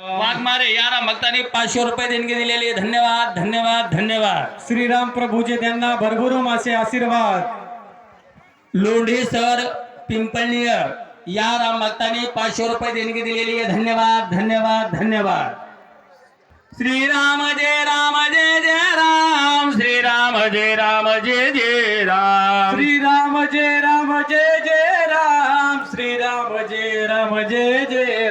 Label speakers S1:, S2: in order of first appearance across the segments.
S1: वाघमारे यारा भक्तांनी पाचशे रुपये देणगी दिलेली. धन्यवाद धन्यवाद धन्यवाद.
S2: श्रीराम प्रभूचे त्यांना भरभरून असे आशीर्वाद.
S1: लोंढे सर पिंपळनेर या राम भक्तांनी पाचशे रुपये देणगी दिलेली आहे. धन्यवाद धन्यवाद धन्यवाद. श्रीराम जय राम जय जय राम. श्रीराम जय राम जय जय राम.
S2: श्रीराम जय राम जय जय राम. श्रीराम जय राम जय जय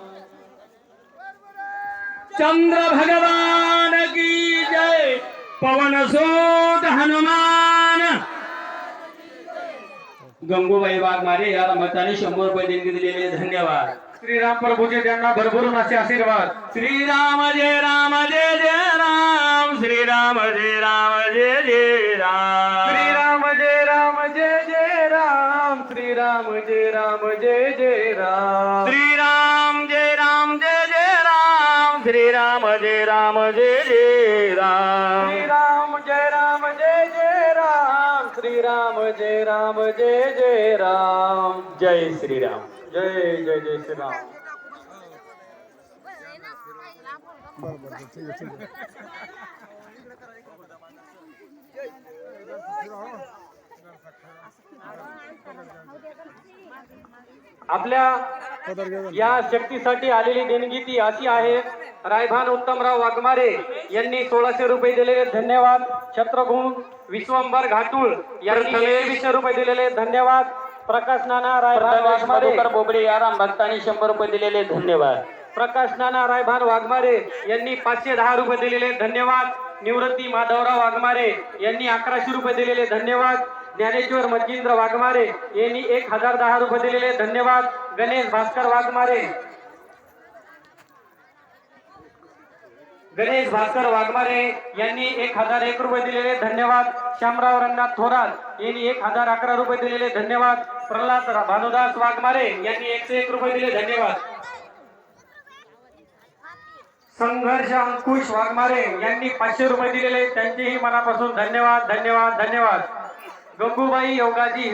S1: चंद्र भगवान की जय। पवन सोत हनुमान। गंगूबाई वाघमारे या मताने शंभर रुपये देणगी दिलेले धन्यवाद.
S2: श्रीराम प्रभूचे त्यांना भरभरून असे आशीर्वाद.
S1: श्रीराम जय राम जय जय राम श्रीराम जय राम जय जय राम.
S2: श्रीराम जय राम जय जय राम श्रीराम जय राम जय जय राम
S1: जय राम जय जय राम। श्रीराम जय राम जय जय राम।
S2: श्री राम जय राम जय जय राम।
S1: जय श्रीराम
S2: जय जय जय श्रीराम आपल्या या शक्तीसाठी आलेली देणगी ती अशी आहे रायभान उत्तमराव वाघमारे यांनी सोळाशे रुपये दिलेले धन्यवाद. छत्रगुण विश्वंभर घाटूळ यांनी एकवीसशे रुपये दिलेले धन्यवाद. प्रकाश नाना रायभान वाघमारे.
S1: बोबडे याराम भक्तांनी शंभर रुपये दिलेले धन्यवाद.
S2: प्रकाश नाना रायभान वाघमारे यांनी पाचशे दहा रुपये दिलेले धन्यवाद. निवृत्ती माधवराव वाघमारे यांनी अकराशे रुपये दिलेले धन्यवाद. ज्ञानेश्वर मच्छिंद्र वाघमारे यांनी एक हजार दहा रुपये दिलेले धन्यवाद. गणेश भास्कर वाघमारे गणेश भास्कर वाघमारे यांनी एक हजार एक रुपये दिलेले धन्यवाद. श्यामराव रंगनाथ थोरात यांनी एक हजार अकरा रुपये दिलेले धन्यवाद. प्रल्हाद भानुदास वाघमारे यांनी एकशे एक रुपये दिले धन्यवाद. संघर्ष अंकुश वाघमारे यांनी पाचशे रुपये दिलेले. त्यांचेही मनापासून धन्यवाद धन्यवाद धन्यवाद. गंगूबाई योगाजी